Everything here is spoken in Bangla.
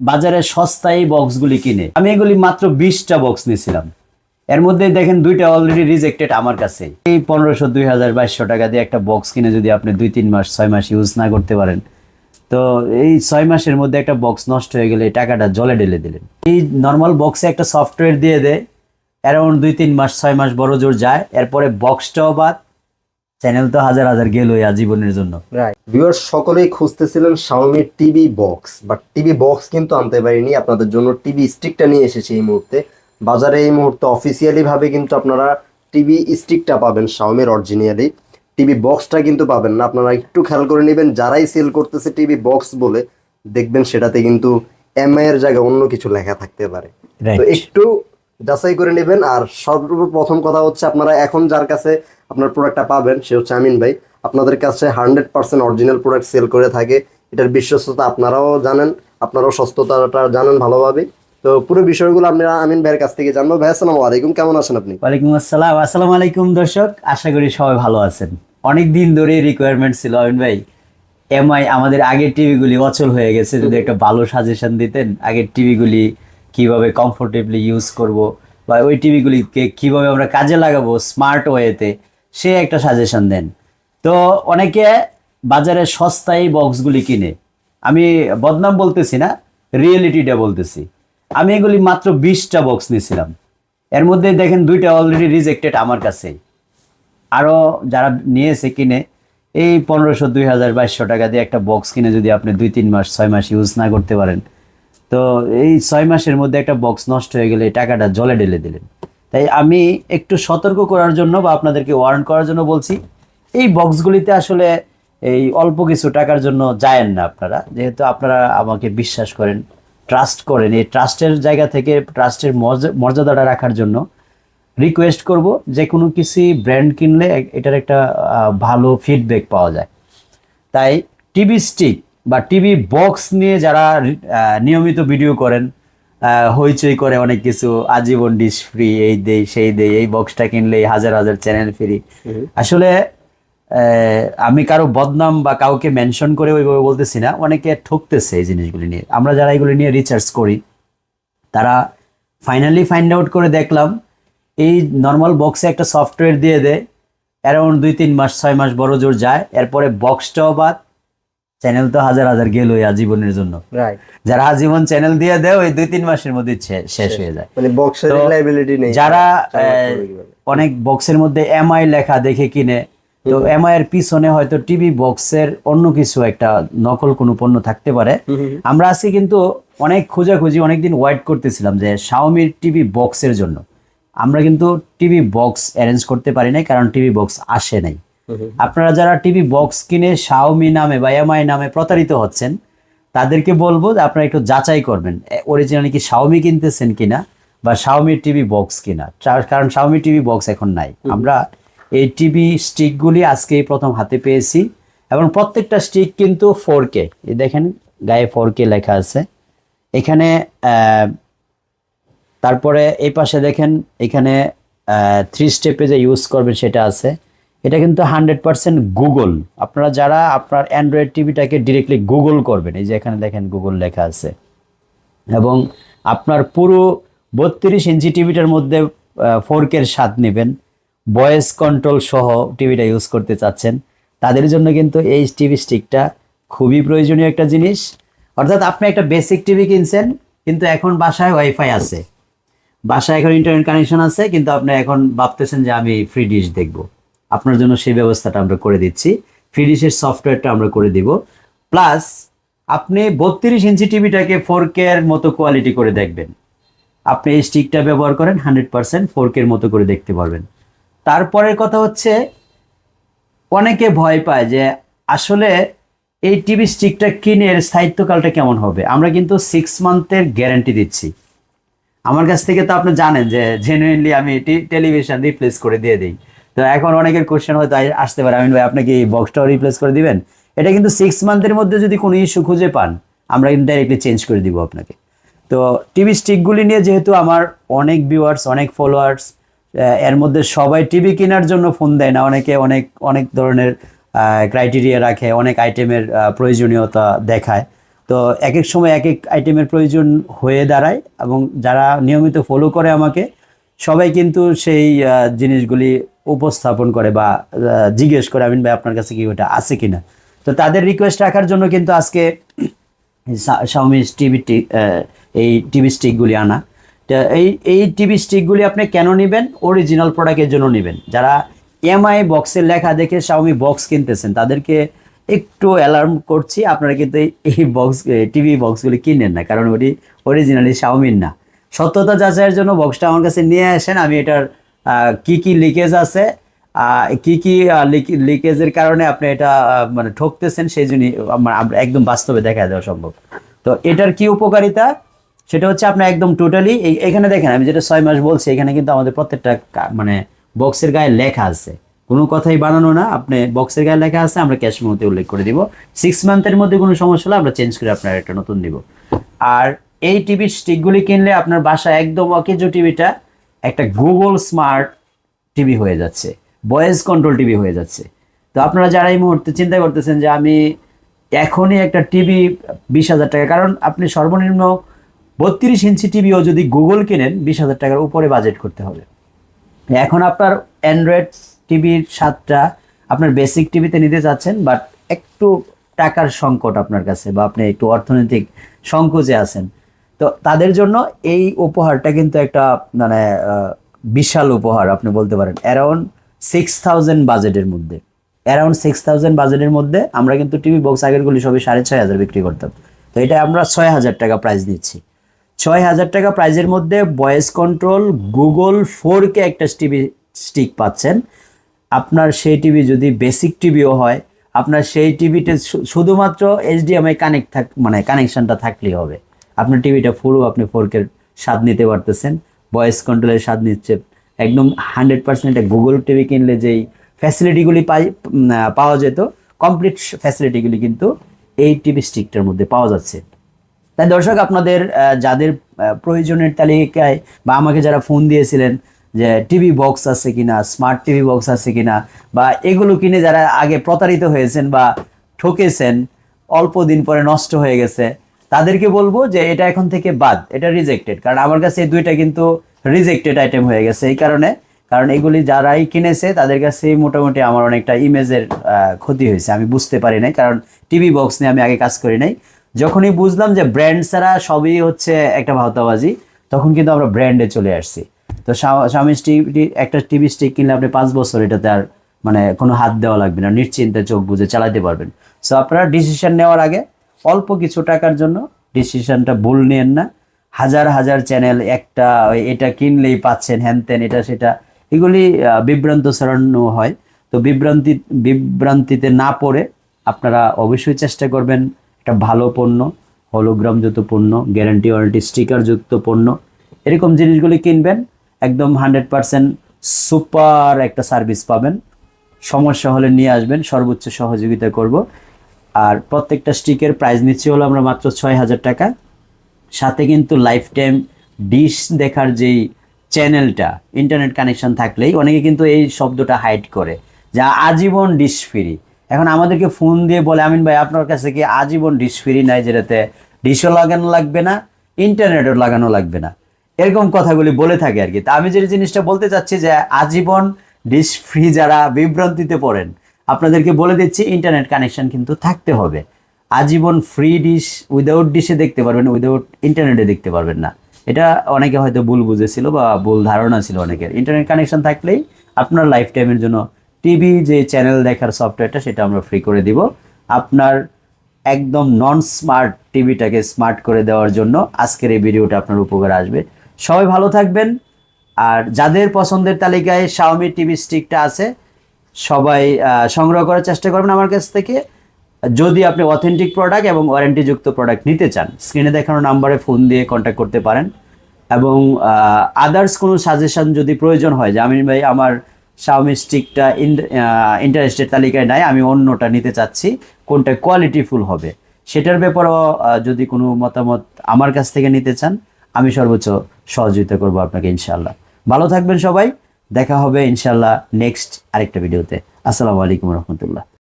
বাজারে সস্তায় বক্সগুলি কিনে। আমি এগুলি মাত্র বিশটা বক্স নিয়েছিলাম। এর মধ্যে দেখেন দুইটা অলরেডি রিজেক্টেড আমার কাছে। এই পনেরোশো দুই হাজার বাইশশো টাকা দিয়ে একটা বক্স কিনে যদি আপনি দুই, তিন মাস, ছয় মাস ইউজ না করতে পারেন, তো এই ছয় মাসের মধ্যে একটা বক্স নষ্ট হয়ে গেলে টাকাটা জলে ঢেলে দিলেন। এই নর্মাল বক্সে একটা সফটওয়্যার দিয়ে দেয় অ্যারাউন্ড দুই, তিন মাস, ছয় মাস বড় জোর যায়, এরপরে বক্সটাও বাদ চ্যানেল তো হাজার হাজার গেলই আজীবনের জন্য। রাইট ভিউয়ার সকলেই খুঁজতেছিলেন Xiaomi TV box but TV box কিন্তু আনতে পারিনি। আপনাদের জন্য টিভি স্টিকটা নিয়ে এসেছি এই মুহূর্তে। বাজারে এই মুহূর্তে অফিসিয়ালি ভাবে কিন্তু আপনারা টিভি স্টিকটা পাবেন শাওমির অরিজিনালি টিভি বক্সটা কিন্তু পাবেন না। আপনারা একটু খেয়াল করে নেবেন যারাই সেল করতেছে টিভি বক্স বলে দেখবেন সেটাতে কিন্তু এমআই এর জায়গায় অন্য কিছু লেখা থাকতে পারে। তো একটু যাচাই করে নেবেন। আর সর্বপ্রথম কথা হচ্ছে আপনারা এখন যার কাছে আপনার প্রোডাক্টটা পাবেন সে হচ্ছে আমিন ভাই। আপনাদের কাছে hundred percent original product sale করে থাকে। এটার বিশ্বস্ততা আপনারাও জানেন আপনারাও সস্ততাটা জানেন ভালোভাবে। তো পুরো বিষয়গুলো আমরা আমিন ভাইয়ের কাছ থেকে জানব। ভাই আসসালামু আলাইকুম। কেমন আছেন আপনি? ওয়ালাইকুম আসসালাম। আসসালামু আলাইকুম দর্শক। আশা করি সবাই ভালো আছেন। অনেক দিন ধরে রিকোয়ারমেন্ট ছিল আমিন ভাই। এমআই আমাদের আগের টিভিগুলি অচল হয়ে গেছে। যদি একটা ভালো সাজেশন দিতেন আগের টিভিগুলি কীভাবে কমফোর্টেবলি ইউজ করব, বা ওই টিভিগুলিকে কীভাবে আমরা কাজে লাগাবো স্মার্ট ওয়েতে সে একটা সাজেশন দেন। তো অনেকে বাজারে সস্তায় বক্সগুলি কিনে, আমি বদনাম বলতেছি না রিয়েলিটিটা বলতেছি। আমি এগুলি মাত্র বিশটা বক্স নিয়েছিলাম। এর মধ্যে দেখেন দুইটা অলরেডি রিজেক্টেড আমার কাছে। আরও যারা নিয়েছে কিনে, এই পনেরোশো, দুই হাজার, বাইশশো টাকা দিয়ে একটা বক্স কিনে যদি আপনি দুই, তিন মাস, ছয় মাস ইউজ না করতে পারেন। তো এই ছয় মাসের মধ্যে একটা বক্স নষ্ট হয়ে গেলে টাকাটা জলে ঢেলে দিলেন। তাই আমি একটু সতর্ক করার জন্য বা আপনাদেরকে ওয়ার্ন করার জন্য বলছি, এই বক্সগুলিতে আসলে এই অল্প কিছু টাকার জন্য যায়েন না আপনারা। যেহেতু আপনারা আমাকে বিশ্বাস করেন ট্রাস্ট করেন, এই ট্রাস্টের জায়গা থেকে ট্রাস্টের মর্যাদাটা রাখার জন্য রিকোয়েস্ট করব যে কোনো কিছু ব্র্যান্ড কিনলে এটার একটা ভালো ফিডব্যাক পাওয়া যায়। তাই টিভি স্টিক বা টিভি বক্স নিয়ে যারা নিয়মিত ভিডিও করেন হইচই করে অনেক কিছু আজীবন ডিশ ফ্রি এই দেই সেই দেই এই বক্সটা কিনলেই হাজার হাজার চ্যানেল ফ্রি আসলে আমি কারও বদনাম বা কাউকে মেনশন করে ওইভাবে বলতেছি না অনেকে ঠকতেছে এই জিনিসগুলি নিয়ে। আমরা যারা এগুলি নিয়ে রিসার্চ করি তারা ফাইনালি ফাইন্ড আউট করে দেখলাম এই নর্মাল বক্সে একটা সফটওয়্যার দিয়ে দেয় অ্যারাউন্ড দুই তিন মাস ছয় মাস বড় জোর যায় এরপরে বক্সটাও বাদ চ্যানেল তো হাজার হাজার গেলই আজীবনের জন্য। যারা আজীবন চ্যানেল দিয়ে দেয় ওই দুই তিন মাসের মধ্যে শেষ হয়ে যায়। মানে বক্সের তো রিলায়েবিলিটি নেই। যারা? অনেক বক্সের মধ্যে এমআই লেখা দেখে কিনে তো এমআই এর পিছনে হয়তো টিভি বক্সের অন্য কিছু একটা নকল কোনো পণ্য থাকতে পারে। আমরা আজকে কিন্তু অনেক খোঁজাখুঁজি অনেকদিন ওয়েট করতেছিলাম যে শাওমির টিভি বক্সের জন্য। আমরা কিন্তু টিভি বক্স অ্যারেঞ্জ করতে পারি নাই কারণ টিভি বক্স আসে নাই। আপনারা যারা টিভি বক্স কিনে শাওমি নামে বা এমআই নামে প্রতারিত হচ্ছেন তাদেরকে বলব যে আপনারা একটু যাচাই করবেন অরিজিনালি কি শাওমি কিনতেছেন কিনা বা শাওমি টিভি বক্স কিনা। কারণ শাওমি টিভি বক্স এখন নাই। আমরা এই টিভি স্টিকগুলি আজকে প্রথম হাতে পেয়েছি এবং প্রত্যেকটা স্টিক কিন্তু ফোর কে দেখেন গায়ে ফোর কে লেখা আছে। এখানে আহ, তারপরে এই পাশে দেখেন এখানে থ্রি স্টেপে যে ইউজ করবেন সেটা আছে। এটা কিন্তু হান্ড্রেড পার্সেন্ট গুগল আপনারা যারা আপনার অ্যান্ড্রয়েড টিভিটাকে ডিরেক্টলি গুগল করবেন, এই যে এখানে দেখেন গুগল লেখা আছে। এবং আপনার পুরো বত্রিশ ইঞ্চি টিভিটার মধ্যে ফোর কের স্বাদ নেবেন। ভয়েস কন্ট্রোল সহ টিভিটা ইউজ করতে চাচ্ছেন। তাদের জন্য কিন্তু এই টিভি স্টিকটা খুবই প্রয়োজনীয় একটা জিনিস। অর্থাৎ আপনি একটা বেসিক টিভি কিনছেন, কিন্তু এখন বাসায় ওয়াইফাই আছে। বাসায় এখন ইন্টারনেট কানেকশন আছে, কিন্তু আপনি এখন ভাবতেছেন যে আমি ফ্রি ডিশ দেখব। আপনার জন্য সেই ব্যবস্থাটা আমরা করে দিচ্ছি। ফ্রি ডিশের সফটওয়্যারটা আমরা করে দিব। প্লাস আপনি বত্রিশ ইঞ্চি টিভিটাকে ফোর কে এর মতো কোয়ালিটি করে দেখবেন। আপনি এই স্টিকটা ব্যবহার করেন হান্ড্রেড পার্সেন্ট ফোর কে এর মতো করে দেখতে পারবেন। তারপরের কথা হচ্ছে, অনেকে ভয় পায় যে আসলে এই টিভি স্টিকটা কিনে এর স্থায়িত্বকালটা কেমন হবে? আমরা কিন্তু সিক্স মান্থের গ্যারান্টি দিচ্ছি। আমার কাছ থেকে তো আপনি জানেন যে জেনুইনলি আমি এটি টেলিভিশন রিপ্লেস করে দিয়ে দিই। তো এখন অনেকের কোশ্চেন হয়তো আসতে পারে। আমিন ভাই, আপনি কি বক্সটাও রিপ্লেস করে দিবেন? এটা কিন্তু সিক্স মান্থের মধ্যে যদি কোনো ইস্যু খুঁজে পান, আমরা কিন্তু ডাইরেক্টলি চেঞ্জ করে দিব আপনাকে। তো টিভি স্টিকগুলি নিয়ে যেহেতু আমার অনেক ভিউয়ার্স অনেক ফলোয়ার্স এর মধ্যে সবাই টিভি কেনার জন্য ফোন দেয় না। অনেকে অনেক অনেক ধরনের ক্রাইটেরিয়া রাখে, অনেক আইটেমের প্রয়োজনীয়তা দেখায়। তো এক এক সময় এক এক আইটেমের প্রয়োজন হয়ে দাঁড়ায় এবং যারা নিয়মিত ফলো করে আমাকে, সবাই কিন্তু সেই জিনিসগুলি উপস্থাপন করে বা জিজ্ঞেস করে, আমিন ভাই, আপনার কাছে কি ওটা আছে কিনা? তো তাদের রিকোয়েস্ট রাখার জন্য কিন্তু আজকে শাওমি টিভি এই টিভি স্টিকগুলি আনা। এই এই টিভি স্টিকগুলি আপনি কেন নেবেন? অরিজিনাল প্রোডাক্টের জন্য নেবেন। যারা এমআই বক্সের লেখা দেখে শাওমি বক্স কিনতেছেন, তাদেরকে একটু অ্যালার্ম করছি, আপনারা কিন্তু এই- বক্স টিভি বক্সগুলি কিনেন না, কারণ ওটি অরিজিনালি শাওমির না। সত্যতা যাচাইয়ের জন্য বক্সটা আমার কাছে নিয়ে আসেন, আমি এটার কি কি লিকেজ আছে? কি কি লিকেজের কারণে আপনি এটা মানে ঠকতেছেন, সেই জন্য একদম বাস্তবে দেখা দেওয়া সম্ভব। তো এটার কি উপকারিতা? সেটা হচ্ছে আপনার একদম টোটালি এখানে দেখেন, আমি যেটা ছয় মাস বলছি, এখানে কিন্তু আমাদের প্রত্যেকটা মানে বক্সের গায়ে লেখা আছে। কোনো কথাই বানানো না, আপনি বক্সের গায়ে লেখা আছে, আমরা ক্যাশ মধ্যে উল্লেখ করে দিব। সিক্স মান্থের মধ্যে কোনো সমস্যা হলে আমরা চেঞ্জ করে আপনার একটা নতুন দিব। আর এই টিভির স্টিকগুলি কিনলে আপনার বাসায় একদম অকেজো টিভিটা একটা গুগল স্মার্ট টিভি হয়ে যাচ্ছে ভয়েস কন্ট্রোল টিভি হয়ে যাচ্ছে। তো আপনারা যারা এই মুহূর্তে চিন্তা করতেছেন যে আমি এখনই একটা টিভি বিশ হাজার টাকা, কারণ আপনি সর্বনিম্ন বত্রিশ ইঞ্চি টিভিও যদি গুগল কেনেন, বিশ হাজার টাকার উপরে বাজেট করতে হবে। এখন আপনার অ্যান্ড্রয়েড টিভির সাতটা আপনার বেসিক টিভিতে নিতে চাচ্ছেন বাট একটু টাকার সংকট আপনার কাছে, বা আপনি একটু অর্থনৈতিক সংকোচে আছেন। তো তাদের জন্য এই উপহারটা কিন্তু একটা মানে বিশাল উপহার আপনি বলতে পারেন। অ্যারাউন্ড সিক্স থাউজেন্ড বাজেটের মধ্যে। অ্যারাউন্ড সিক্স থাউজেন্ড বাজেটের মধ্যে আমরা কিন্তু টিভি বক্স আগেরগুলি সবই সাড়ে ছয় হাজার বিক্রি করতাম। তো এটা আমরা ছয় হাজার টাকা প্রাইস নিচ্ছি। ছয় হাজার টাকা প্রাইজের মধ্যে voice control Google four K একটা টিভি স্টিক পাচ্ছেন। আপনার সেই টিভি যদি বেসিক টিভিও হয়, আপনার সেই টিভিতে শুধুমাত্র এইচডিএমআই কানেক্ট থাক মানে কানেকশানটা থাকলেই হবে। আপনার টিভিটা ফুলও আপনি ফোর কে স্বাদ নিতে পারতেছেন। ভয়েস কন্ট্রোলের স্বাদ নিচ্ছে। একদম হান্ড্রেড পার্সেন্ট গুগল টিভি কিনলে যেই ফ্যাসিলিটিগুলি পাই পাওয়া যেত কমপ্লিট ফ্যাসিলিটিগুলি কিন্তু এই টিভি স্টিকটার মধ্যে পাওয়া যাচ্ছে। তাই দর্শক, আপনাদের যাদের প্রয়োজনের তালিকায় বা আমাকে যারা ফোন দিয়েছিলেন যে টিভি বক্স আছে কিনা স্মার্ট টিভি বক্স আছে কিনা, বা এগুলো কিনে যারা আগে প্রতারিত হয়েছেন বা ঠকেছেন, অল্প দিন পরে নষ্ট হয়ে গেছে তাদেরকে বলব যে এটা এখন থেকে বাদ, এটা রিজেক্টেড কারণ আমার কাছে এই দুইটা কিন্তু রিজেক্টেড আইটেম হয়ে গেছে এই কারণে। কারণ এগুলি যারাই কিনেছে, তাদের কাছে মোটামুটি আমার অনেকটা ইমেজের ক্ষতি হয়েছে। আমি বুঝতে পারি নাই, কারণ টিভি বক্স নিয়ে আমি আগে কাজ করি নাই। যখনই বুঝলাম যে ব্র্যান্ড ছাড়া সবই হচ্ছে একটা ভাওতাবাজি, তখন কিন্তু আমরা ব্র্যান্ডে চলে আসছি। তো স্বামী টিভি একটা টিভি স্টিক কিনলে আপনি পাঁচ বছর এটাতে আর মানে কোনো হাত দেওয়া লাগবে না। নিশ্চিন্তে চোখ বুঝে চালাতে পারবেন। সো আপনারা ডিসিশন নেওয়ার আগে অল্প কিছু টাকার জন্য ডিসিশনটা ভুল নেন না। হাজার হাজার চ্যানেল একটা এটা কিনলেই পাচ্ছেন, হ্যান ত্যান, এটা সেটা। এগুলি বিভ্রান্ত ছড়ানো হয়। তো বিভ্রান্তি, বিভ্রান্তিতে না পড়ে আপনারা অবশ্যই চেষ্টা করবেন। একটা ভালো পণ্য হলোগ্রামযুক্ত পণ্য গ্যারান্টি ওয়ারেন্টি স্টিকারযুক্ত পণ্য। এরকম জিনিসগুলি কিনবেন, একদম হান্ড্রেড পারসেন্ট সুপার একটা সার্ভিস পাবেন। সমস্যা হলে নিয়ে আসবেন, সর্বোচ্চ সহযোগিতা করব। আর প্রত্যেকটা স্টিকের প্রাইস নিচ্ছি হলো আমরা মাত্র ছয় হাজার টাকা। সাথে কিন্তু লাইফ টাইম ডিশ দেখার যেই চ্যানেলটা ইন্টারনেট কানেকশন থাকলেই অনেকে কিন্তু এই শব্দটা হাইড করে, যা আজীবন ডিশ ফ্রি এখন আমাদেরকে ফোন দিয়ে বলে, আমিন ভাই, আপনার কাছে কি আজীবন ডিশ ফ্রি নাই, যেটাতে ডিশও লাগানো লাগবে না ইন্টারনেটও লাগানো লাগবে না? এরকম কথাগুলি বলে থাকে আর কি। তা আমি যে জিনিসটা বলতে চাচ্ছি যে, আজীবন ডিশ ফ্রি যারা বিভ্রান্তিতে পড়েন আপনাদেরকে বলে দিচ্ছি ইন্টারনেট কানেকশন কিন্তু থাকতে হবে। আজীবন ফ্রি ডিশ উইদাউট ডিশে দেখতে পারবেন উইদাউট ইন্টারনেটে দেখতে পারবেন না। এটা অনেকে হয়তো ভুল বুঝেছিল বা ভুল ধারণা ছিল অনেকের। ইন্টারনেট কানেকশন থাকলেই আপনার লাইফ টাইমের জন্য টিভি যে চ্যানেল দেখার সফটওয়্যারটা সেটা আমরা ফ্রি করে দিব। আপনার একদম নন স্মার্ট টিভিটাকে স্মার্ট করে দেওয়ার জন্য আজকের এই ভিডিওটা আপনার উপকার আসবে। সবাই ভালো থাকবেন। আর যাদের পছন্দের তালিকায় শাওমি টিভি স্টিকটা আছে সবাই সংগ্রহ করার চেষ্টা করবেন আমার কাছ থেকে। যদি আপনি অথেন্টিক প্রোডাক্ট এবং ওয়ারেন্টিযুক্ত প্রোডাক্ট নিতে চান স্ক্রিনে দেখানো নাম্বারে ফোন দিয়ে কন্ট্যাক্ট করতে পারেন। এবং আদার্স কোনো সাজেশন যদি প্রয়োজন হয়, যে আমিন ভাই আমার শাওমি স্টিকটা ইন্টারেস্টের তালিকায় নাই, আমি অন্যটা নিতে চাচ্ছি, কোনটা কোয়ালিটিফুল হবে? সেটার ব্যাপারেও যদি কোনো মতামত আমার কাছ থেকে নিতে চান, আমি সর্বোচ্চ সহযোগিতা করব আপনাকে ইনশাল্লাহ ভালো থাকবেন সবাই। দেখা হবে ইনশাল্লাহ নেক্সট আরেকটা ভিডিওতে। আসসালামু আলাইকুম রহমতুল্লাহ।